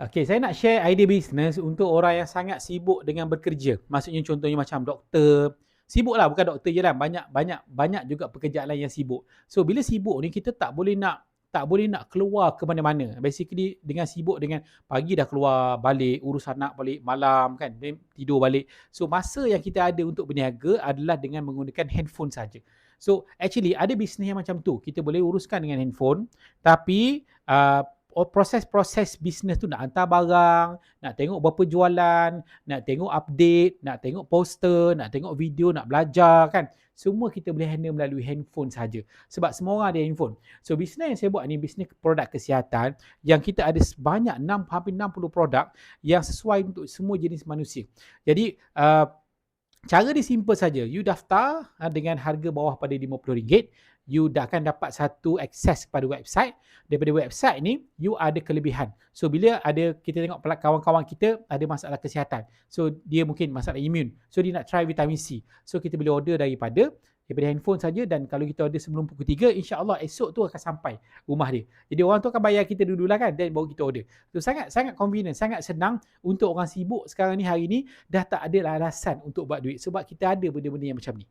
Okay, saya nak share idea bisnes untuk orang yang sangat sibuk dengan bekerja. Maksudnya contohnya macam doktor. Sibuk lah, bukan doktor je lah. Banyak, banyak, banyak juga pekerjaan lain yang sibuk. So, bila sibuk ni, kita tak boleh nak tak boleh nak keluar ke mana-mana. Basically, dengan sibuk dengan pagi dah keluar balik, urus anak balik malam kan, tidur balik. So, masa yang kita ada untuk berniaga adalah dengan menggunakan handphone saja. So, actually, ada bisnes yang macam tu. Kita boleh uruskan dengan handphone. Tapi, uh, Oh, proses-proses bisnes tu nak hantar barang, nak tengok berapa jualan, nak tengok update, nak tengok poster, nak tengok video, nak belajar kan. Semua kita boleh handle melalui handphone saja. Sebab semua orang ada handphone. So bisnes yang saya buat ni bisnes produk kesihatan yang kita ada sebanyak 6 hampir 60 produk yang sesuai untuk semua jenis manusia. Jadi uh, cara dia simple saja. You daftar uh, dengan harga bawah pada RM50 you akan dapat satu akses kepada website. Daripada website ni, you ada kelebihan. So, bila ada kita tengok kawan-kawan kita ada masalah kesihatan. So, dia mungkin masalah imun. So, dia nak try vitamin C. So, kita boleh order daripada daripada handphone saja dan kalau kita order sebelum pukul 3, insya-Allah esok tu akan sampai rumah dia. Jadi orang tu akan bayar kita dululah kan dan baru kita order. So sangat sangat convenient, sangat senang untuk orang sibuk sekarang ni hari ni dah tak ada alasan untuk buat duit sebab kita ada benda-benda yang macam ni.